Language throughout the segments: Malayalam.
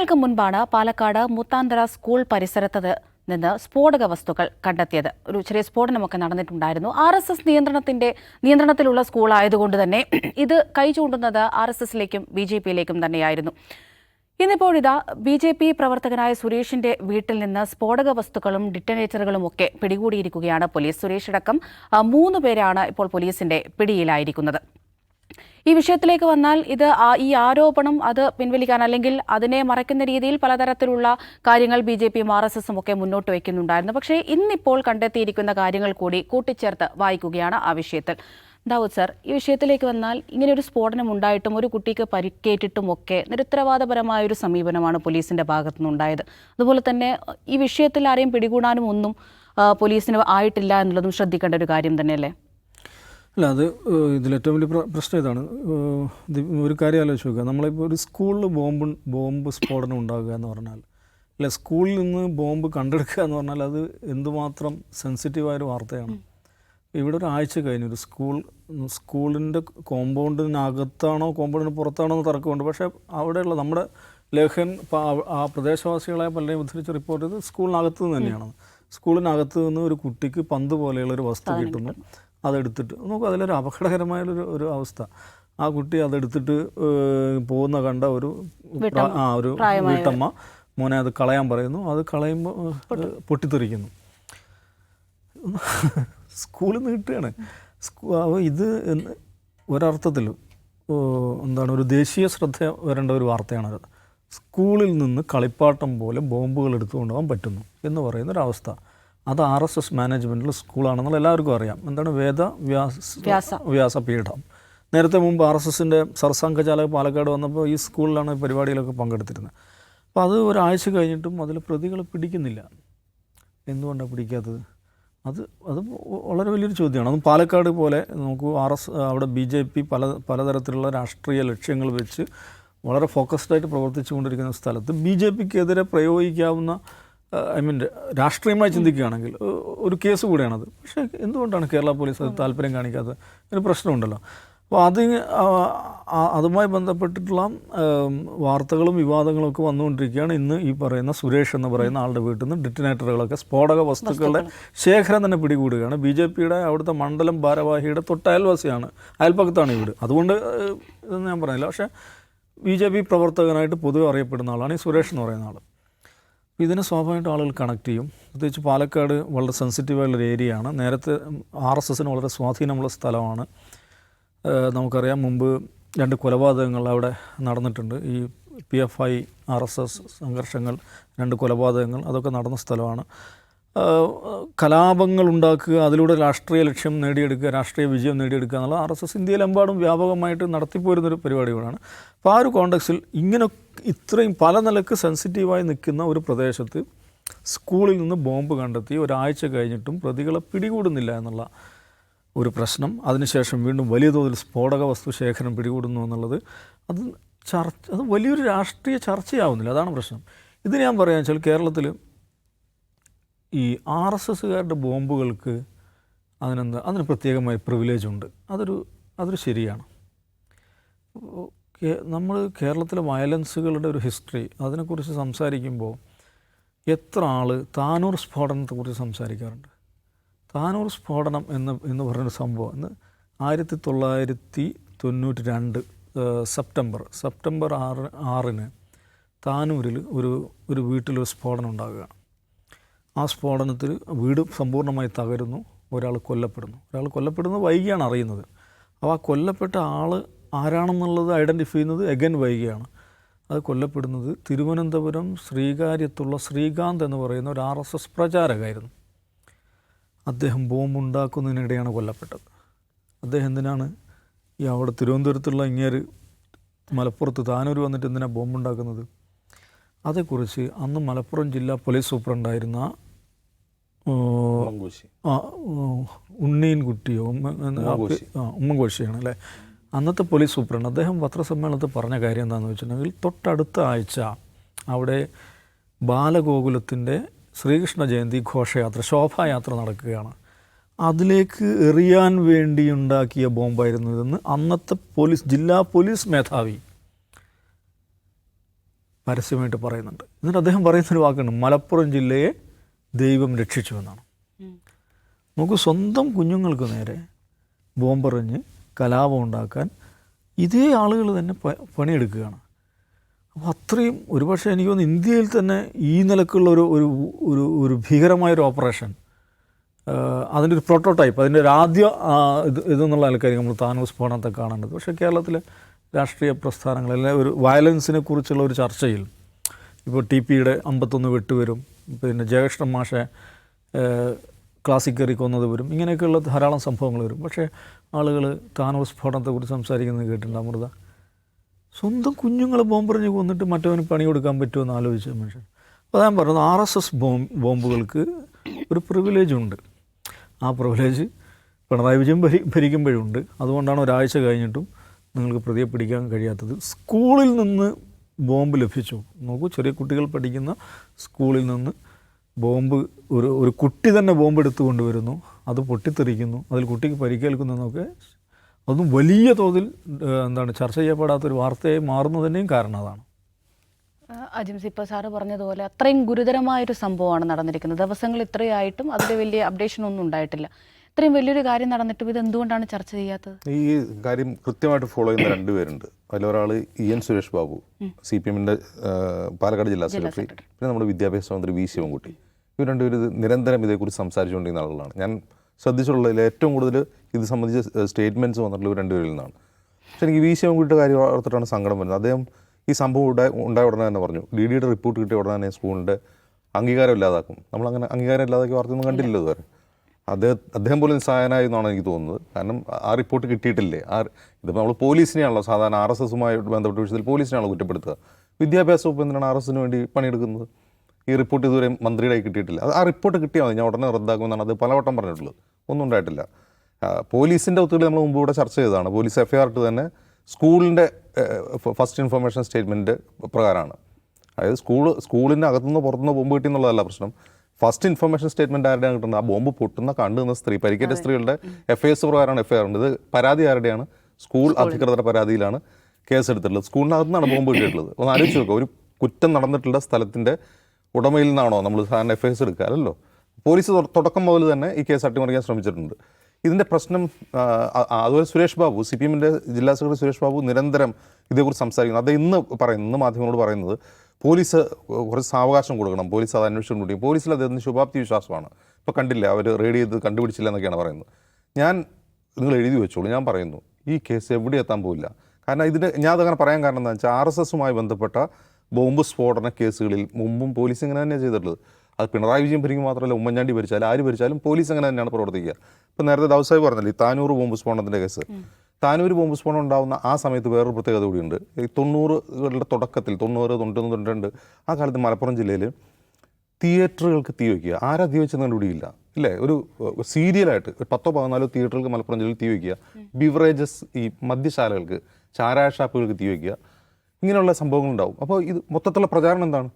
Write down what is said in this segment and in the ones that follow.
വർഷങ്ങൾക്ക് മുൻപാണ് പാലക്കാട് മുത്താന്തറ സ്കൂൾ പരിസരത്ത് നിന്ന് സ്ഫോടക വസ്തുക്കൾ കണ്ടെത്തിയത്. ഒരു ചെറിയ സ്ഫോടനമൊക്കെ നടന്നിട്ടുണ്ടായിരുന്നു. ആർ എസ് എസ് നിയന്ത്രണത്തിന്റെ നിയന്ത്രണത്തിലുള്ള സ്കൂൾ ആയതുകൊണ്ട് തന്നെ ഇത് കൈ ചൂണ്ടുന്നത് ആർ എസ് എസിലേക്കും ബി ജെ പിയിലേക്കും തന്നെയായിരുന്നു. ഇന്നിപ്പോഴിതാ ബി ജെ പി പ്രവർത്തകനായ സുരേഷിന്റെ വീട്ടിൽ നിന്ന് സ്ഫോടക വസ്തുക്കളും ഡിറ്റനേറ്ററുകളും ഒക്കെ പിടികൂടിയിരിക്കുകയാണ് പോലീസ്. സുരേഷ് അടക്കം മൂന്ന് പേരാണ് ഇപ്പോൾ പോലീസിന്റെ പിടിയിലായിരിക്കുന്നത്. ഈ വിഷയത്തിലേക്ക് വന്നാൽ ഇത് ഈ ആരോപണം അത് പിൻവലിക്കാൻ അല്ലെങ്കിൽ അതിനെ മറയ്ക്കുന്ന രീതിയിൽ പലതരത്തിലുള്ള കാര്യങ്ങൾ ബി ജെ പിയും ആർ എസ് എസും ഒക്കെ മുന്നോട്ട് വയ്ക്കുന്നുണ്ടായിരുന്നു. പക്ഷേ ഇന്നിപ്പോൾ കണ്ടെത്തിയിരിക്കുന്ന കാര്യങ്ങൾ കൂടി കൂട്ടിച്ചേർത്ത് വായിക്കുകയാണ് ആ വിഷയത്തിൽ. ദാവൂദ് സർ ഈ വിഷയത്തിലേക്ക് വന്നാൽ ഇങ്ങനെ ഒരു സ്ഫോടനം ഉണ്ടായിട്ടും ഒരു കുട്ടിക്ക് പരിക്കേറ്റിട്ടും ഒക്കെ നിരുത്തരവാദപരമായ ഒരു സമീപനമാണ് പോലീസിന്റെ ഭാഗത്തു നിന്നുണ്ടായത് അതുപോലെ തന്നെ ഈ വിഷയത്തിൽ ആരെയും പിടികൂടാനും ഒന്നും പോലീസിന് ആയിട്ടില്ല എന്നുള്ളതും ശ്രദ്ധിക്കേണ്ട ഒരു കാര്യം തന്നെയല്ലേ? അല്ല അത് ഇതിലേറ്റവും വലിയ പ്ര- പ്രശ്നം ഇതാണ്. ഒരു കാര്യം ആലോചിച്ച് നോക്കുക. നമ്മളിപ്പോൾ ഒരു സ്കൂളിൽ ബോംബ് ബോംബ് സ്ഫോടനം ഉണ്ടാകുക എന്ന് പറഞ്ഞാൽ അല്ല സ്കൂളിൽ നിന്ന് ബോംബ് കണ്ടെടുക്കുക എന്ന് പറഞ്ഞാൽ അത് എന്തുമാത്രം സെൻസിറ്റീവായൊരു വാർത്തയാണ്. ഇവിടെ ഒരു ആഴ്ച കഴിഞ്ഞു ഒരു സ്കൂൾ സ്കൂളിന്റെ കോമ്പൗണ്ടിനകത്താണോ കോമ്പൗണ്ടിന് പുറത്താണോ എന്ന് തർക്കമുണ്ട്. പക്ഷേ അവിടെയുള്ള നമ്മുടെ ലേഖൻ ആ- ആ പ്രദേശവാസികളെ പലരെയും ഉദ്ധരിച്ച് റിപ്പോർട്ട് ചെയ്ത് സ്കൂളിനകത്ത് നിന്ന് തന്നെയാണ്. സ്കൂളിനകത്ത് നിന്ന് ഒരു കുട്ടിക്ക് പന്ത് പോലെയുള്ള ഒരു വസ്തു കിട്ടുന്നു. അതെടുത്തിട്ട് നോക്കുക അതിലൊരു അപകടകരമായൊരു ഒരു അവസ്ഥ. ആ കുട്ടി അതെടുത്തിട്ട് പോകുന്ന കണ്ട ഒരു ആ ഒരു വീട്ടമ്മ മോനെ അത് കളയാൻ പറയുന്നു. അത് കളയുമ്പോൾ പൊട്ടിത്തെറിക്കുന്നു. സ്കൂളിൽ നിന്ന് കിട്ടുകയാണ്. ഇത് ഒരർത്ഥത്തിൽ എന്താണ് ഒരു ദേശീയ ശ്രദ്ധ വരേണ്ട ഒരു വാർത്തയാണത് സ്കൂളിൽ നിന്ന് കളിപ്പാട്ടം പോലെ ബോംബുകൾ എടുത്തുകൊണ്ടുപോകാൻ പറ്റുന്നു എന്ന് പറയുന്ന ഒരു അവസ്ഥ. അത് ആർ എസ് എസ് മാനേജ്മെന്റിൽ സ്കൂളാണെന്നുള്ള എല്ലാവർക്കും അറിയാം. എന്താണ് വേദ വ്യാസ വ്യാസ. വ്യാസപീഠം. നേരത്തെ മുമ്പ് ആർ എസ് എസിന്റെ സർസംഘചാലക പാലക്കാട് വന്നപ്പോൾ ഈ സ്കൂളിലാണ് പരിപാടിയിലൊക്കെ പങ്കെടുത്തിരുന്നത്. അപ്പോൾ അത് ഒരാഴ്ച കഴിഞ്ഞിട്ടും അതിൽ പ്രതികളെ പിടിക്കുന്നില്ല. എന്തുകൊണ്ടാണ് പിടിക്കാത്തത്? അത് അത് വളരെ വലിയൊരു ചോദ്യമാണ്. അത് പാലക്കാട് പോലെ നമുക്ക് ആർ എസ് അവിടെ ബി ജെ പി പല പലതരത്തിലുള്ള രാഷ്ട്രീയ ലക്ഷ്യങ്ങൾ വെച്ച് വളരെ ഫോക്കസ്ഡായിട്ട് പ്രവർത്തിച്ചു കൊണ്ടിരിക്കുന്ന സ്ഥലത്ത് ബി ജെ പിക്കെതിരെ പ്രയോഗിക്കാവുന്ന ഐ മീൻ രാഷ്ട്രീയമായി ചിന്തിക്കുകയാണെങ്കിൽ ഒരു കേസ് കൂടെയാണത്. പക്ഷേ എന്തുകൊണ്ടാണ് കേരള പോലീസ് അത് താല്പര്യം കാണിക്കാത്തത്? ഒരു പ്രശ്നമുണ്ടല്ലോ. അപ്പോൾ അത് അതുമായി ബന്ധപ്പെട്ടിട്ടുള്ള വാർത്തകളും വിവാദങ്ങളും ഒക്കെ വന്നുകൊണ്ടിരിക്കുകയാണ് ഇന്ന് ഈ പറയുന്ന സുരേഷ് എന്ന് പറയുന്ന ആളുടെ വീട്ടിൽ നിന്ന് ഡിറ്റിനേറ്ററുകളൊക്കെ സ്ഫോടക വസ്തുക്കളുടെ ശേഖരം തന്നെ പിടികൂടുകയാണ്. ബി ജെ പിയുടെ അവിടുത്തെ മണ്ഡലം ഭാരവാഹിയുടെ തൊട്ട് അയൽവാസിയാണ് അയൽപ്പക്കത്താണ് ഈ വീട്. അതുകൊണ്ട് ഞാൻ പറയുന്നില്ല പക്ഷേ ബി ജെ പി പ്രവർത്തകനായിട്ട് പൊതുവെ അറിയപ്പെടുന്ന ആളാണ് ഈ സുരേഷ് എന്ന് പറയുന്ന ആൾ ഇതിനെ സ്വാഭാവികമായിട്ടും ആളുകൾ കണക്ട് ചെയ്യും. പ്രത്യേകിച്ച് പാലക്കാട് വളരെ സെൻസിറ്റീവായുള്ളൊരു ഏരിയയാണ് നേരത്തെ ആർ എസ് എസിന് വളരെ സ്വാധീനമുള്ള സ്ഥലമാണ്. നമുക്കറിയാം മുമ്പ് രണ്ട് കൊലപാതകങ്ങൾ അവിടെ നടന്നിട്ടുണ്ട്. ഈ P F I R S S സംഘർഷങ്ങൾ രണ്ട് കൊലപാതകങ്ങൾ അതൊക്കെ നടന്ന സ്ഥലമാണ്. കലാപങ്ങൾ ഉണ്ടാക്കുക അതിലൂടെ രാഷ്ട്രീയ ലക്ഷ്യം നേടിയെടുക്കുക രാഷ്ട്രീയ വിജയം നേടിയെടുക്കുക എന്നുള്ള ആർ എസ് എസ് ഇന്ത്യയിലെമ്പാടും വ്യാപകമായിട്ട് നടത്തിപ്പോരുന്നൊരു പരിപാടി കൂടാണ് അപ്പോൾ ആ ഒരു കോണ്ടക്സിൽ ഇങ്ങനെ ഇത്രയും പല നിലയ്ക്ക് സെൻസിറ്റീവായി നിൽക്കുന്ന ഒരു പ്രദേശത്ത് സ്കൂളിൽ നിന്ന് ബോംബ് കണ്ടെത്തി ഒരാഴ്ച കഴിഞ്ഞിട്ടും പ്രതികളെ പിടികൂടുന്നില്ല എന്നുള്ള ഒരു പ്രശ്നം. അതിനുശേഷം വീണ്ടും വലിയ തോതിൽ സ്ഫോടക വസ്തു ശേഖരം പിടികൂടുന്നു എന്നുള്ളത് അത് ചർച്ച അത് വലിയൊരു രാഷ്ട്രീയ ചർച്ചയാവുന്നില്ല. അതാണ് പ്രശ്നം. ഇത് ഞാൻ പറയാന്ന് വെച്ചാൽ കേരളത്തിൽ ഈ ആർ എസ് എസ്സുകാരുടെ ബോംബുകൾക്ക് അതിനെന്താ അതിന് പ്രത്യേകമായ പ്രിവിലേജ് ഉണ്ട്. അതൊരു അതൊരു ശരിയാണ്. നമ്മൾ കേരളത്തിലെ വയലൻസുകളുടെ ഒരു ഹിസ്റ്ററി അതിനെക്കുറിച്ച് സംസാരിക്കുമ്പോൾ എത്ര ആൾ താനൂർ സ്ഫോടനത്തെക്കുറിച്ച് സംസാരിക്കാറുണ്ട്? താനൂർ സ്ഫോടനം എന്ന് എന്ന് പറയുന്ന സംഭവം എന്ന് ആയിരത്തി തൊള്ളായിരത്തി തൊണ്ണൂറ്റി രണ്ട് സെപ്റ്റംബർ സെപ്റ്റംബർ ആറ് ആറിന് താനൂരിൽ ഒരു ഒരു വീട്ടിലൊരു സ്ഫോടനം ഉണ്ടാകുകയാണ് ആ സ്ഫോടനത്തിൽ വീട് സമ്പൂർണമായി തകരുന്നു. ഒരാൾ കൊല്ലപ്പെടുന്നു. ഒരാൾ കൊല്ലപ്പെടുന്നത് വൈകിയാണ് അറിയുന്നത്. അപ്പോൾ ആ കൊല്ലപ്പെട്ട ആൾ ആരാണെന്നുള്ളത് ഐഡന്റിഫൈ ചെയ്യുന്നത് എഗൻ വൈകിയാണ്. അത് കൊല്ലപ്പെടുന്നത് തിരുവനന്തപുരം ശ്രീകാര്യത്തുള്ള ശ്രീകാന്ത് എന്ന് പറയുന്ന ഒരു ആർ എസ് എസ് പ്രചാരകായിരുന്നു അദ്ദേഹം ബോംബുണ്ടാക്കുന്നതിനിടെയാണ് കൊല്ലപ്പെട്ടത്. അദ്ദേഹം എന്തിനാണ് ഈ അവിടെ തിരുവനന്തപുരത്തുള്ള ഇങ്ങേര് മലപ്പുറത്ത് താനൂർ വന്നിട്ട് എന്തിനാണ് ബോംബുണ്ടാക്കുന്നത്? അതേക്കുറിച്ച് അന്ന് മലപ്പുറം ജില്ലാ പോലീസ് സൂപ്രണ്ടായിരുന്ന ഉണ്ണീൻകുട്ടിയോ ഉമ്മൻകോശിയാണ് അല്ലേ അന്നത്തെ പോലീസ് സൂപ്രണ്ട് അദ്ദേഹം പത്രസമ്മേളനത്തിൽ പറഞ്ഞ കാര്യം എന്താണെന്ന് വെച്ചിട്ടുണ്ടെങ്കിൽ തൊട്ടടുത്ത ആഴ്ച അവിടെ ബാലഗോകുലത്തിന്റെ ശ്രീകൃഷ്ണ ജയന്തി ഘോഷയാത്ര ശോഭായാത്ര നടക്കുകയാണ്. അതിലേക്ക് എറിയാൻ വേണ്ടി ഉണ്ടാക്കിയ ബോംബായിരുന്നു ഇതെന്ന് അന്നത്തെ പോലീസ് ജില്ലാ പോലീസ് മേധാവി പരസ്യമായിട്ട് പറയുന്നുണ്ട്. എന്നിട്ട് അദ്ദേഹം പറയുന്നൊരു വാക്കാണ് മലപ്പുറം ജില്ലയെ ദൈവം രക്ഷിച്ചു എന്നാണ് നമുക്ക് സ്വന്തം കുഞ്ഞുങ്ങൾക്ക് നേരെ ബോംബെറിഞ്ഞ് കലാപം ഉണ്ടാക്കാൻ ഇതേ ആളുകൾ തന്നെ പ- പണിയെടുക്കുകയാണ്. അപ്പോൾ അത്രയും ഒരുപക്ഷെ എനിക്ക് തോന്നുന്നു ഇന്ത്യയിൽ തന്നെ ഈ നിലക്കുള്ള ഒരു ഒരു ഒരു ഒരു ഭീകരമായൊരു ഓപ്പറേഷൻ അതിന്റെ ഒരു പ്രോട്ടോടൈപ്പ് അതിന്റെ ഒരു ആദ്യ ഇത് ഇതെന്നുള്ള ആൾക്കാർ നമ്മൾ താനൂർ സ്ഫോടനത്തെ കാണേണ്ടത്. പക്ഷേ കേരളത്തിലെ രാഷ്ട്രീയ പ്രസ്ഥാനങ്ങളെല്ലാം ഒരു വയലൻസിനെ കുറിച്ചുള്ള ഒരു ചർച്ചയിൽ ഇപ്പോൾ ടി പിയുടെ അമ്പത്തൊന്ന് വെട്ടുവരും പിന്നെ ജയകൃഷ്ണൻ മാഷെ ക്ലാസ്സിൽ കയറി കൊന്നത് വരും ഇങ്ങനെയൊക്കെയുള്ള ധാരാളം സംഭവങ്ങൾ വരും. പക്ഷേ ആളുകൾ താനൂർ സ്ഫോടനത്തെക്കുറിച്ച് സംസാരിക്കുന്നത് കേട്ടിട്ടുണ്ട് അമൃത. സ്വന്തം കുഞ്ഞുങ്ങളെ ബോംബെറിഞ്ഞ് കൊന്നിട്ട് മറ്റവന് പണി കൊടുക്കാൻ പറ്റുമെന്ന് ആലോചിച്ച മനുഷ്യൻ. അപ്പോൾ ഞാൻ പറയുന്നത് ആർ എസ് എസ് ബോം ബോംബുകൾക്ക് ഒരു പ്രിവിലേജ് ഉണ്ട്. ആ പ്രിവിലേജ് പിണറായി വിജയൻ ഭരി ഭരിക്കുമ്പോഴുണ്ട്. അതുകൊണ്ടാണ് ഒരാഴ്ച കഴിഞ്ഞിട്ടും നിങ്ങൾക്ക് പ്രതിയെ പിടിക്കാൻ കഴിയാത്തത്. സ്കൂളിൽ നിന്ന് ബോംബ് ലഭിച്ചു. നോക്കൂ ചെറിയ കുട്ടികൾ പഠിക്കുന്ന സ്കൂളിൽ നിന്ന് ബോംബ് ഒരു ഒരു കുട്ടി തന്നെ ബോംബ് എടുത്തു കൊണ്ടുവരുന്നു. അത് പൊട്ടിത്തെറിക്കുന്നു. അതിൽ കുട്ടിക്ക് പരിക്കേൽക്കുന്നതെന്നൊക്കെ അതും വലിയ തോതിൽ എന്താണ് ചർച്ച ചെയ്യപ്പെടാത്തൊരു വാർത്തയായി മാറുന്നതിന്റെയും കാരണം അതാണ്. അജിംസ് ഇപ്പോൾ സാറ് പറഞ്ഞതുപോലെ അത്രയും ഗുരുതരമായൊരു സംഭവമാണ് നടന്നിരിക്കുന്നത്. ദിവസങ്ങൾ ഇത്രയായിട്ടും അതിൽ വലിയ അപ്ഡേഷൻ ഒന്നും ഉണ്ടായിട്ടില്ല. ഇത്രയും വലിയൊരു കാര്യം നടന്നിട്ടും ഇത് എന്തുകൊണ്ടാണ് ചർച്ച ചെയ്യാത്തത്? ഈ കാര്യം കൃത്യമായിട്ട് ഫോളോ ചെയ്യുന്ന രണ്ടുപേരുണ്ട് അതിലൊരാൾ E N Suresh Babu C P എമ്മിന്റെ പാലക്കാട് ജില്ലാ സെക്രട്ടറി. പിന്നെ നമ്മുടെ വിദ്യാഭ്യാസ മന്ത്രി വി ശിവൻകുട്ടി. ഇവർ രണ്ടുപേരും ഇത് നിരന്തരം ഇതേക്കുറിച്ച് സംസാരിച്ചുകൊണ്ടിരുന്ന ആളുകളാണ്. ഞാൻ ശ്രദ്ധിച്ചിട്ടുള്ളതിൽ ഏറ്റവും കൂടുതൽ ഇത് സംബന്ധിച്ച് സ്റ്റേറ്റ്മെന്റ്സ് വന്നിട്ടുള്ള രണ്ടുപേരിൽ നിന്നാണ്. പക്ഷെ എനിക്ക് വി ശിവൻകുട്ടിയുടെ കാര്യം ഓർത്തിട്ടാണ് സങ്കടം വരുന്നത്. അദ്ദേഹം ഈ സംഭവം ഉണ്ടായ ഉണ്ടായ ഉടനെ തന്നെ പറഞ്ഞു ഡി ഡിയുടെ റിപ്പോർട്ട് കിട്ടിയ ഉടനെ തന്നെ സ്കൂളിന്റെ അംഗീകാരം ഇല്ലാതാക്കും. നമ്മൾ അങ്ങനെ അംഗീകാരം ഇല്ലാതാക്കി വാർത്തയൊന്നും കണ്ടില്ലല്ലോ ഇതുവരെ. അദ്ദേഹം അദ്ദേഹം പോലും നിസ്സഹായനായി എന്നാണ് എനിക്ക് തോന്നുന്നത്. കാരണം ആ റിപ്പോർട്ട് കിട്ടിയിട്ടില്ലേ? ആ ഇതിപ്പോൾ നമ്മൾ പോലീസിനെയാണല്ലോ സാധാരണ ആർ എസ് എസുമായിട്ട് ബന്ധപ്പെട്ട വിഷയത്തിൽ പോലീസിനെയാണോ കുറ്റപ്പെടുത്തുക. വിദ്യാഭ്യാസ വകുപ്പ് എന്തിനാണ് ആർ എസിന് വേണ്ടി പണിയെടുക്കുന്നത്? ഈ റിപ്പോർട്ട് ഇതുവരെ മന്ത്രിയുടെ കിട്ടിയിട്ടില്ല. അത് ആ റിപ്പോർട്ട് കിട്ടിയാൽ മതി. ഞാൻ ഉടനെ റദ്ദാക്കുമെന്നാണ് അത് പലവട്ടം പറഞ്ഞിട്ടുള്ളത്. ഒന്നും ഉണ്ടായിട്ടില്ല. പോലീസിന്റെ ഒത്തുകളി നമ്മൾ മുമ്പ് ഇവിടെ ചർച്ച ചെയ്തതാണ്. പോലീസ് എഫ് ഐ ആർ ഇട്ട് തന്നെ സ്കൂളിന്റെ ഫസ്റ്റ് ഇൻഫർമേഷൻ സ്റ്റേറ്റ്മെന്റ് പ്രകാരമാണ്. അതായത് സ്കൂൾ സ്കൂളിന്റെ അകത്തുനിന്ന് പുറത്തുനിന്ന് ബോംബ് കിട്ടി എന്നുള്ളതല്ല പ്രശ്നം. ഫസ്റ്റ് ഇൻഫർമേഷൻ സ്റ്റേറ്റ്മെന്റ് ആരുടെയാണ് കിട്ടുന്നത്? ആ ബോംബ് പൊട്ടുന്ന കണ്ടു നിന്ന സ്ത്രീ പരിക്കേറ്റ സ്ത്രീകളുടെ എഫ് ഐ എസ് പ്രകാരമാണ് എഫ് ഐ ആർ ഉണ്ട്. ഇത് പരാതി ആരുടെയാണ്? സ്കൂൾ അധികൃതരുടെ പരാതിയിലാണ് കേസ് എടുത്തിട്ടുള്ളത്. സ്കൂളിനകത്ത് നിന്നാണ് ബോംബ് കിട്ടിയിട്ടുള്ളത് ഒന്ന് ആലോചിച്ച് നോക്കുക ഒരു കുറ്റം നടന്നിട്ടുള്ള സ്ഥലത്തിന്റെ ഉടമയിൽ നിന്നാണോ നമ്മൾ സാധാരണ എഫ് ഐ എസ് എടുക്കുക അല്ലല്ലോ? പോലീസ് തുടക്കം മുതൽ തന്നെ ഈ കേസ് അട്ടിമറിക്കാൻ ശ്രമിച്ചിട്ടുണ്ട്. ഇതിന്റെ പ്രശ്നം അതുപോലെ സുരേഷ് ബാബു സി പി എമ്മിന്റെ ജില്ലാ സെക്രട്ടറി സുരേഷ് ബാബു നിരന്തരം ഇതേക്കുറിച്ച് സംസാരിക്കുന്നു. അത് ഇന്ന് പറയുന്നു ഇന്ന് മാധ്യമങ്ങളോട് പറയുന്നത് പോലീസ് കുറച്ച് സാവകാശം കൊടുക്കണം. പോലീസ് അത് അന്വേഷിച്ചുകൊണ്ടിരിക്കും പോലീസിൽ അദ്ദേഹത്തിന് ശുഭാപ്തി വിശ്വാസമാണ്. ഇപ്പോൾ കണ്ടില്ല അവർ റെയ്ഡ് ചെയ്ത് കണ്ടുപിടിച്ചില്ല എന്നൊക്കെയാണ് പറയുന്നത്. ഞാൻ നിങ്ങൾ എഴുതി വെച്ചോളൂ. ഞാൻ പറയുന്നു ഈ കേസ് എവിടെ എത്താൻ പോകില്ല കാരണം ഇതിന് ഞാൻ അതങ്ങനെ പറയാൻ കാരണം എന്താ വെച്ചാൽ ആർ എസ് എസുമായി ബന്ധപ്പെട്ട ബോംബ് സ്ഫോടന കേസുകളിൽ മുമ്പും പോലീസ് ഇങ്ങനെ തന്നെയാണ് ചെയ്തിട്ടുള്ളത്. അത് പിണറായി വിജയൻ ഭരിക്കും മാത്രമല്ല ഉമ്മൻചാണ്ടി ഭരിച്ചാലും ആര് ഭരിച്ചാലും പോലീസ് അങ്ങനെ തന്നെയാണ് പ്രവർത്തിക്കുക. ഇപ്പം നേരത്തെ ദൗസായി പറഞ്ഞില്ലേ ഈ താനൂർ ബോംബ് സ്ഫോടനത്തിന്റെ കേസ്. താനൂർ ബോംബ് സ്ഫോടനം ഉണ്ടാകുന്ന ആ സമയത്ത് വേറൊരു പ്രത്യേകത കൂടിയുണ്ട്. ഈ തൊണ്ണൂറുകളുടെ തുടക്കത്തിൽ തൊണ്ണൂറ് തൊണ്ണൂറ്റൊന്ന് തൊണ്ണൂറ്റി ആ കാലത്ത് മലപ്പുറം ജില്ലയിൽ തിയേറ്ററുകൾക്ക് തീ വയ്ക്കുക. ആരാ തീ വെച്ചെന്ന് കണ്ടുപിടിയില്ല. ഇല്ലേ? ഒരു സീരിയലായിട്ട് ഒരു പത്തോ പതിനാലോ തിയേറ്ററുകൾക്ക് മലപ്പുറം ജില്ലയിൽ തീ വയ്ക്കുക. ബിവറേജസ് ഈ മദ്യശാലകൾക്ക് ചാരായ ഷാപ്പുകൾക്ക് തീ വയ്ക്കുക. ഇങ്ങനെയുള്ള സംഭവങ്ങളുണ്ടാവും അപ്പോൾ ഇത് മൊത്തത്തിലുള്ള പ്രചാരണം എന്താണ്?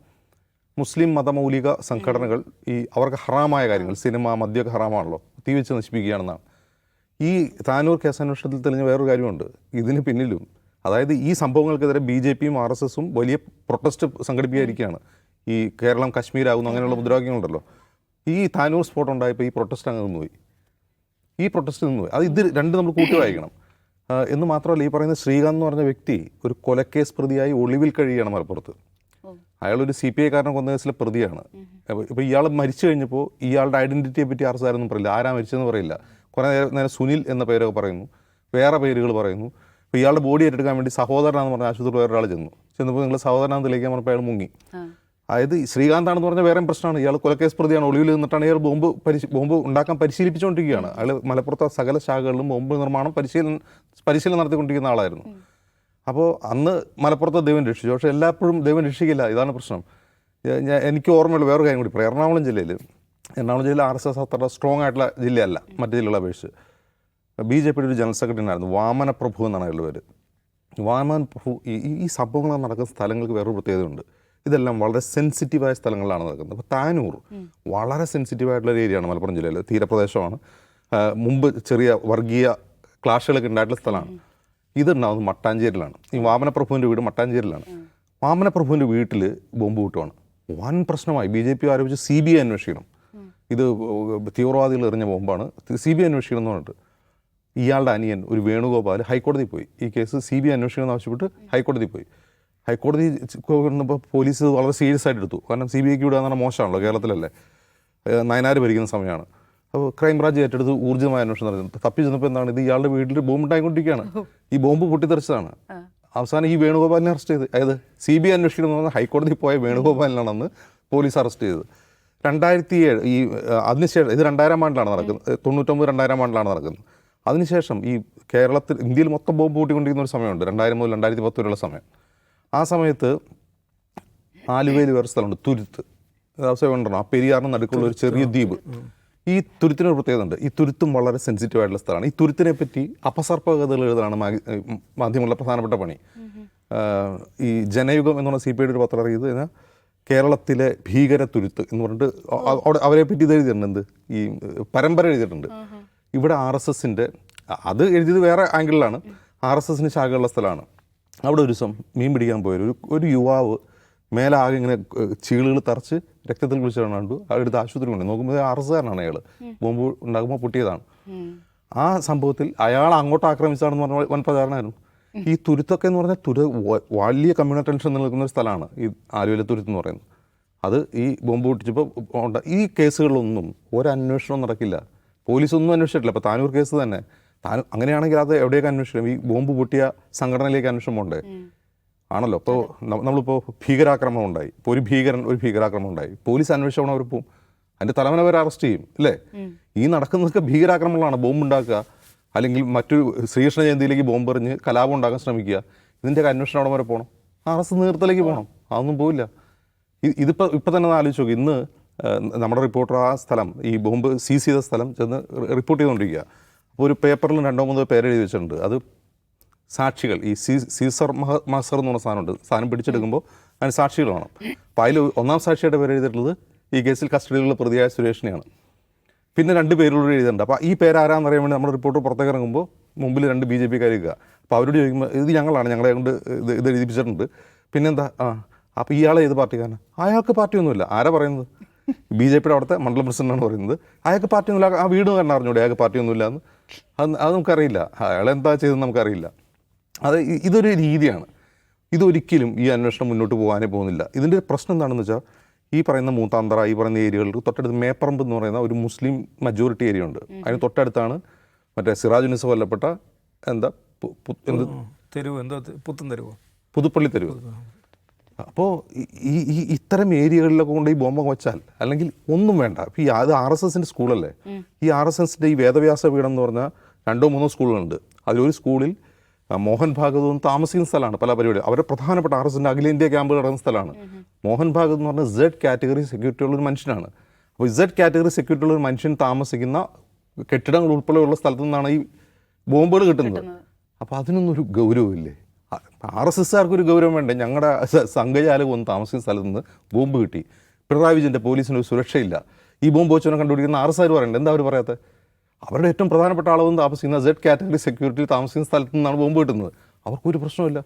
മുസ്ലിം മതമൗലിക സംഘടനകൾ ഈ അവർക്ക് ഹറാമായ കാര്യങ്ങൾ സിനിമ മദ്യമൊക്കെ ഹറാമാണല്ലോ. തീ വെച്ച് നശിപ്പിക്കുകയാണെന്നാണ്. ഈ താനൂർ കേസന്വേഷണത്തിൽ തെളിഞ്ഞ വേറൊരു കാര്യമുണ്ട്. ഇതിന് പിന്നിലും അതായത് ഈ സംഭവങ്ങൾക്കെതിരെ ബി ജെ പിയും ആർ എസ് എസും വലിയ പ്രൊട്ടസ്റ്റ് സംഘടിപ്പിക്കാതിരിക്കുകയാണ് ഈ കേരളം കശ്മീരാകുന്നു അങ്ങനെയുള്ള മുദ്രാവാക്യങ്ങളുണ്ടല്ലോ. ഈ താനൂർ സ്പോട്ട് ഉണ്ടായപ്പോൾ ഈ പ്രൊട്ടസ്റ്റ് അങ്ങ് നിന്നുപോയി. ഈ പ്രൊട്ടസ്റ്റ് നിന്നുപോയി. അത് ഇത് രണ്ട് നമ്മൾ കൂട്ടി വായിക്കണം. എന്ന് മാത്രമല്ല ഈ പറയുന്ന ശ്രീകാന്ത് എന്ന് പറഞ്ഞ വ്യക്തി ഒരു കൊലക്കേസ് പ്രതിയായി ഒളിവിൽ കഴിയുകയാണ് മലപ്പുറത്ത്. അയാളൊരു സി പി ഐ കാരനെ കൊന്ന കേസിലെ പ്രതിയാണ്. ഇപ്പോൾ ഇയാൾ മരിച്ചു കഴിഞ്ഞപ്പോൾ ഇയാളുടെ ഐഡന്റിറ്റിയെ പറ്റി ആർ സാരൊന്നും പറയില്ല. ആരാ മരിച്ചതെന്ന് പറയില്ല. കുറേ നേരം നേരം സുനിൽ എന്ന പേരൊക്കെ പറയുന്നു. വേറെ പേരുകൾ പറയുന്നു. അപ്പോൾ ഇയാളുടെ ബോഡി ഏറ്റെടുക്കാൻ വേണ്ടി സഹോദരനാന്ന് പറഞ്ഞ ആശുപത്രി വേറൊരാൾ ചെന്നു. ചെന്നപ്പോൾ നിങ്ങൾ സഹോദരനാന്ന് തെളിയിക്കാൻ പറഞ്ഞപ്പോൾ അയാൾ മുങ്ങി. അതായത് ശ്രീകാന്താണെന്ന് പറഞ്ഞാൽ വേറെ പ്രശ്നമാണ്. ഇയാൾ കൊലക്കേസ് പ്രതിയാണ്. ഒളിവിൽ നിന്നിട്ടാണ് ഇയാൾ ബോംബ് പരിശീ ബോംബ് ഉണ്ടാക്കാൻ പരിശീലിപ്പിച്ചുകൊണ്ടിരിക്കുകയാണ് അയാൾ മലപ്പുറത്തെ സകല ശാഖകളിലും ബോംബ് നിർമ്മാണം പരിശീലനം പരിശീലനം നടത്തിക്കൊണ്ടിരിക്കുന്ന ആളായിരുന്നു. അപ്പോൾ അന്ന് മലപ്പുറത്തെ ദൈവം രക്ഷിച്ചു. പക്ഷേ എല്ലായ്പ്പോഴും ദൈവം രക്ഷിക്കില്ല. ഇതാണ് പ്രശ്നം. എനിക്ക് ഓർമ്മയുള്ള വേറൊരു കാര്യം കൂടി ഇപ്പോൾ എറണാകുളം ജില്ലയിൽ എറണാകുളം ജില്ലയിൽ ആർ എസ് എസ് അത്ര സ്ട്രോങ് ആയിട്ടുള്ള ജില്ലയല്ല മറ്റു ജില്ലകളെ അപേക്ഷിച്ച്. ബി ജെ പിയുടെ ഒരു ജനറൽ സെക്രട്ടറി ഉണ്ടായിരുന്നു വാമന പ്രഭു എന്നാണ് അയാളുടെ പേര്. വാമന പ്രഭു ഈ ഈ- ഈ സംഭവങ്ങൾ നടക്കുന്ന സ്ഥലങ്ങൾക്ക് വേറൊരു പ്രത്യേകതയുണ്ട്. ഇതെല്ലാം വളരെ സെൻസിറ്റീവായ സ്ഥലങ്ങളിലാണ് നടക്കുന്നത്. അപ്പോൾ താനൂർ വളരെ സെൻസിറ്റീവായിട്ടുള്ള ഒരു ഏരിയയാണ് മലപ്പുറം ജില്ലയിൽ തീരപ്രദേശമാണ്. മുമ്പ് ചെറിയ വർഗീയ ക്ലാഷുകളൊക്കെ ഉണ്ടായിട്ടുള്ള സ്ഥലമാണ്. ഇതുണ്ടാവുന്നത് മട്ടാഞ്ചേരിയിലാണ്. ഈ വാമനപ്രഭുവിന്റെ വീട് മട്ടാഞ്ചേരിയിലാണ്. വാമനപ്രഭുവിന്റെ വീട്ടിൽ ബോംബ് കൂട്ടുവാണ് വൻ പ്രശ്നമായി. ബി ജെ പി ആരോപിച്ച് സി ബി ഐ അന്വേഷിക്കണം. ഇത് തീവ്രവാദികൾ എറിഞ്ഞ ബോംബാണ്. സി ബി ഐ അന്വേഷിക്കണം എന്ന് പറഞ്ഞിട്ട് ഇയാളുടെ അനിയൻ ഒരു വേണുഗോപാൽ ഹൈക്കോടതി പോയി. ഈ കേസ് സി ബി ഐ അന്വേഷിക്കണം ആവശ്യപ്പെട്ട് ഹൈക്കോടതി പോയി. ഹൈക്കോടതി കൊണ്ടപ്പോൾ പോലീസ് വളരെ സീരിയസ് ആയിട്ട് എടുത്തു. കാരണം സി ബി ഐക്ക് വിടുക എന്ന് മോശമാണല്ലോ കേരളത്തിലല്ലേ? നയനാർ ഭരിക്കുന്ന സമയമാണ്. അപ്പോൾ ക്രൈംബ്രാഞ്ച് ഏറ്റെടുത്ത് ഊർജമായ അന്വേഷണം നടന്നു തപ്പി ചെന്നപ്പോൾ എന്താണ്? ഇത് ഇയാളുടെ വീട്ടിൽ ബോംബ് ഉണ്ടായിക്കൊണ്ടിരിക്കുകയാണ്. ഈ ബോംബ് പൊട്ടിത്തെറിച്ചതാണ്. അവസാനം ഈ വേണുഗോപാലിനെ അറസ്റ്റ് ചെയ്ത്. അതായത് സി ബി ഐ അന്വേഷിക്കണം എന്ന് പറഞ്ഞാൽ ഹൈക്കോടതി പോയ വേണുഗോപാലിനാണെന്ന് പോലീസ് അറസ്റ്റ് ചെയ്തത്. രണ്ടായിരത്തി ഏഴ് ഈ അതിനുശേഷം ഇത് രണ്ടായിരം ആണ്ടിലാണ് നടക്കുന്നത്. തൊണ്ണൂറ്റൊമ്പത് രണ്ടായിരം ആണ്ടിലാണ് നടക്കുന്നത്. അതിനുശേഷം ഈ കേരളത്തിൽ ഇന്ത്യയിൽ മൊത്തം ബോംബ് പൊട്ടിക്കൊണ്ടിരിക്കുന്ന ഒരു സമയമുണ്ട്. രണ്ടായിരം മുതൽ രണ്ടായിരത്തി പത്ത് വരെയുള്ള സമയം. ആ സമയത്ത് ആലുവയിൽ വേറെ സ്ഥലമുണ്ട്. തുരുത്ത്. ഉണ്ടോ ആ പെരിയാറിന് നടുക്കുള്ള ഒരു ചെറിയ ദ്വീപ്. ഈ തുരുത്തിന് ഒരു പ്രത്യേകത ഉണ്ട്. ഈ തുരുത്തും വളരെ സെൻസിറ്റീവ് ആയിട്ടുള്ള സ്ഥലമാണ്. ഈ തുരുത്തിനെ പറ്റി അപസർപ്പകഥകൾ എഴുതാണ് മാധ്യമങ്ങളുടെ പ്രധാനപ്പെട്ട പണി. ഈ ജനയുഗം എന്ന് പറഞ്ഞ സി പി ഐയുടെ ഒരു പത്രം ഇറങ്ങിയത് കേരളത്തിലെ ഭീകര തുരുത്ത് എന്ന് പറഞ്ഞിട്ട് അവിടെ അവരെ പറ്റി ഇത് എഴുതിയിട്ടുണ്ട്. എന്ത്? ഈ പരമ്പര എഴുതിയിട്ടുണ്ട്. ഇവിടെ ആർ എസ് എസിന്റെ അത് എഴുതിയത് വേറെ ആംഗിളിലാണ്. ആർ എസ് എസിന് ശാഖയുള്ള സ്ഥലമാണ്. അവിടെ ഒരു ദിവസം മീൻ പിടിക്കാൻ പോയൊരു ഒരു ഒരു യുവാവ് മേലാകെ ഇങ്ങനെ ചീളുകൾ തറച്ച് രക്തത്തിൽ കുളിച്ച് കണ്ടു. അടുത്ത് ആശുപത്രി കൊണ്ട് നോക്കുമ്പോൾ ആർ എസ് കാരനാണ് അയാൾ ബോംബ് ഉണ്ടാകുമ്പോൾ പൊട്ടിയതാണ്. ആ സംഭവത്തിൽ അയാൾ അങ്ങോട്ട് ആക്രമിച്ചതാണെന്ന് പറഞ്ഞ വൻ പ്രചാരണമായിരുന്നു. ഈ തുരുത്തൊക്കെ എന്ന് പറഞ്ഞാൽ തുര വലിയ കമ്മ്യൂണൽ ടെൻഷൻ നിൽക്കുന്ന ഒരു സ്ഥലമാണ് ഈ ആലുവയിലെ തുരുത്ത് എന്ന് പറയുന്നത്. അത് ഈ ബോംബ് പൊട്ടിച്ചപ്പോൾ ഈ കേസുകളിലൊന്നും ഒരന്വേഷണവും നടക്കില്ല. പോലീസൊന്നും അന്വേഷിച്ചിട്ടില്ല. അപ്പോൾ താനൂർ കേസ് തന്നെ. താൻ അങ്ങനെയാണെങ്കിൽ അത് എവിടെയൊക്കെ അന്വേഷിക്കും ഈ ബോംബ് പൊട്ടിയ സംഘടനയിലേക്ക് അന്വേഷണം പോണ്ടേ? ആണല്ലോ. ഇപ്പോൾ നമ്മളിപ്പോൾ ഭീകരാക്രമണം ഉണ്ടായി. ഇപ്പോൾ ഒരു ഭീകരൻ ഒരു ഭീകരാക്രമണം ഉണ്ടായി. പോലീസ് അന്വേഷണം അവർ പോവും. അതിന്റെ തലവനെ അറസ്റ്റ് ചെയ്യും. അല്ലേ? ഈ നടക്കുന്നതൊക്കെ ഭീകരാക്രമണങ്ങളാണ്. ബോംബ് ഉണ്ടാക്കുക അല്ലെങ്കിൽ മറ്റൊരു ശ്രീകൃഷ്ണ ജയന്തിയിലേക്ക് ബോംബ് എറിഞ്ഞ് കലാപം ഉണ്ടാക്കാൻ ശ്രമിക്കുക. ഇതിന്റെയൊക്കെ അന്വേഷണം അവിടെ വരെ പോകണം അറസ്റ്റ് നേതൃത്വത്തിലേക്ക് പോകണം അതൊന്നും പോയില്ല ഇ- ഇതിപ്പോൾ ഇപ്പം തന്നെ ഒന്ന് ആലോചിച്ച് നോക്കി. ഇന്ന് നമ്മുടെ റിപ്പോർട്ടർ ആ സ്ഥലം ഈ ബോംബ് സീസ് ചെയ്ത സ്ഥലം ചെന്ന് റിപ്പോർട്ട് ചെയ്തുകൊണ്ടിരിക്കുക അപ്പോൾ ഒരു പേപ്പറിൽ രണ്ടോ മൂന്നോ പേര് എഴുതി വെച്ചിട്ടുണ്ട്. അത് സാക്ഷികൾ. ഈ സീ സീസർ മസർ എന്ന് പറഞ്ഞ സാധനമുണ്ട്. സാധനം പിടിച്ചെടുക്കുമ്പോൾ അതിന് സാക്ഷികൾ വേണം. അപ്പോൾ അതിൽ ഒന്നാം സാക്ഷിയുടെ പേര് എഴുതിയിട്ടുള്ളത് ഈ കേസിൽ കസ്റ്റഡിയിലുള്ള പ്രതിയായ സുരേഷിനെയാണ്. പിന്നെ രണ്ട് പേരുകൂടി എഴുതുന്നുണ്ട് അപ്പോൾ ഈ പേര് ആരാന്ന് അറിയാൻ വേണ്ടി നമ്മുടെ റിപ്പോർട്ട് പുറത്തേക്ക് ഇറങ്ങുമ്പോൾ മുമ്പിൽ രണ്ട് ബി ജെ പി ഇരിക്കുക അപ്പോൾ അവരോട് ചോദിക്കുമ്പോൾ ഇത് ഞങ്ങളാണ് ഞങ്ങളെ കൊണ്ട് ഇത് ഇത് എഴുതിപ്പിച്ചിട്ടുണ്ട്. പിന്നെന്താ? ആ അപ്പോൾ ഇയാളെ ഏത് പാർട്ടിക്കാരനാണ് അയാൾക്ക് പാർട്ടിയൊന്നുമില്ല. ആരാ പറയുന്നത്? ബി ജെ പിയുടെ അവിടുത്തെ മണ്ഡലം പ്രസിഡന്റാണ് പറയുന്നത്. അയാൾക്ക് പാർട്ടിയൊന്നുമില്ല. ആ വീട് കണ്ടാൽ അറിഞ്ഞൂടെ അയാൾക്ക് പാർട്ടിയൊന്നുമില്ല എന്ന്? അത് അത് നമുക്കറിയില്ല. അയാൾ എന്താ ചെയ്തതെന്ന് നമുക്കറിയില്ല. അത് ഇതൊരു രീതിയാണ്. ഇതൊരിക്കലും ഈ അന്വേഷണം മുന്നോട്ട് പോകാനേ പോകുന്നില്ല. ഇതിന്റെ പ്രശ്നം എന്താണെന്ന് വെച്ചാൽ ഈ പറയുന്ന മൂത്താന്തറ ഈ പറയുന്ന ഏരിയകളിൽ തൊട്ടടുത്ത് മേപ്പറമ്പ് എന്ന് പറയുന്ന ഒരു മുസ്ലിം മജോറിറ്റി ഏരിയ ഉണ്ട്. അതിന് തൊട്ടടുത്താണ് മറ്റേ സിറാജ് നിസ് കൊല്ലപ്പെട്ട എന്താ തെരുവ് എന്താ തെ- പുത്തൻ തെരുവോ. പുതുപ്പള്ളി തെരുവ്. അപ്പോൾ ഈ ഈ ഇത്തരം ഏരിയകളിലൊക്കെ കൊണ്ട് ഈ ബോംബ വെച്ചാൽ അല്ലെങ്കിൽ ഒന്നും വേണ്ട. ഇപ്പം ഈ അത് ആർ എസ് എസിന്റെ സ്കൂളല്ലേ? ഈ ആർ എസ് എസിന്റെ ഈ വേദവ്യാസ പീഠം എന്ന് പറഞ്ഞാൽ രണ്ടോ മൂന്നോ സ്കൂളുകളുണ്ട്. അതിലൊരു സ്കൂളിൽ മോഹൻ ഭാഗവതും താമസിക്കുന്ന സ്ഥലമാണ് പല പരിപാടി അവരുടെ പ്രധാനപ്പെട്ട ആർ എസ് എസിന്റെ അഖിലേന്ത്യാ ക്യാമ്പ് നടക്കുന്ന സ്ഥലമാണ്. മോഹൻ ഭാഗവത് എന്ന് പറഞ്ഞാൽ സെഡ് കാറ്റഗറി സെക്യൂരിറ്റി ഉള്ള ഒരു മനുഷ്യനാണ്. അപ്പോൾ സെഡ് കാറ്റഗറി സെക്യൂരിറ്റി ഉള്ള ഒരു മനുഷ്യൻ താമസിക്കുന്ന കെട്ടിടങ്ങൾ ഉൾപ്പെടെയുള്ള സ്ഥലത്തു നിന്നാണ് ഈ ബോംബുകൾ കിട്ടുന്നത്. അപ്പോൾ അതിനൊന്നും ഒരു ഗൗരവമില്ലേ ആർ എസ് എസ്സുകാർക്ക് ഒരു ഗൗരവം വേണ്ടേ? ഞങ്ങളുടെ സംഘചാലകം ഒന്ന് താമസിക്കുന്ന സ്ഥലത്ത് നിന്ന് ബോംബ് കിട്ടി. പിണറായി വിജയന്റെ പോലീസിന് ഒരു സുരക്ഷയില്ല. ഈ ബോംബ് വെച്ചവനെ കണ്ടുപിടിക്കുന്ന ആർ എസ് ആർ പറയണ്ടേ? എന്താ അവർ പറയാത്തത് അവരുടെ ഏറ്റവും പ്രധാനപ്പെട്ട ആളൊന്നും താമസിക്കുന്ന സെഡ് കാറ്റഗറി സെക്യൂരിറ്റി താമസിക്കുന്ന സ്ഥലത്ത് നിന്നാണ് ബോംബ് കിട്ടുന്നത്. അവർക്കൊരു പ്രശ്നമില്ല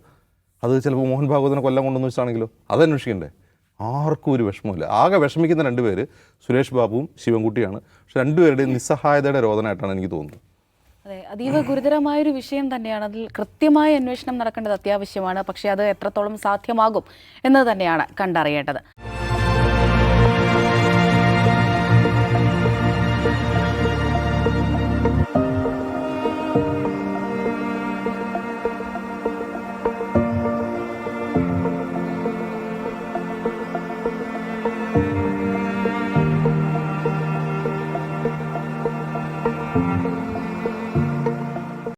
അത് ചിലപ്പോൾ മോഹൻ ഭാഗവതനെ കൊല്ലം കൊണ്ടെന്ന് വെച്ചാണെങ്കിലോ? അത് അന്വേഷിക്കണ്ടേ ആർക്കും ഒരു വിഷമമില്ല ആകെ വിഷമിക്കുന്ന രണ്ടുപേര് സുരേഷ് ബാബുവും ശിവൻകുട്ടിയാണ്. പക്ഷെ രണ്ടുപേരുടെയും നിസ്സഹായതയുടെ രോദനമായിട്ടാണ് എനിക്ക് തോന്നുന്നത്. അതെ അതീവ ഗുരുതരമായൊരു വിഷയം തന്നെയാണ്. അതിൽ കൃത്യമായ അന്വേഷണം നടക്കേണ്ടത് അത്യാവശ്യമാണ്. പക്ഷേ അത് എത്രത്തോളം സാധ്യമാകും എന്നത് തന്നെയാണ് കണ്ടറിയേണ്ടത്.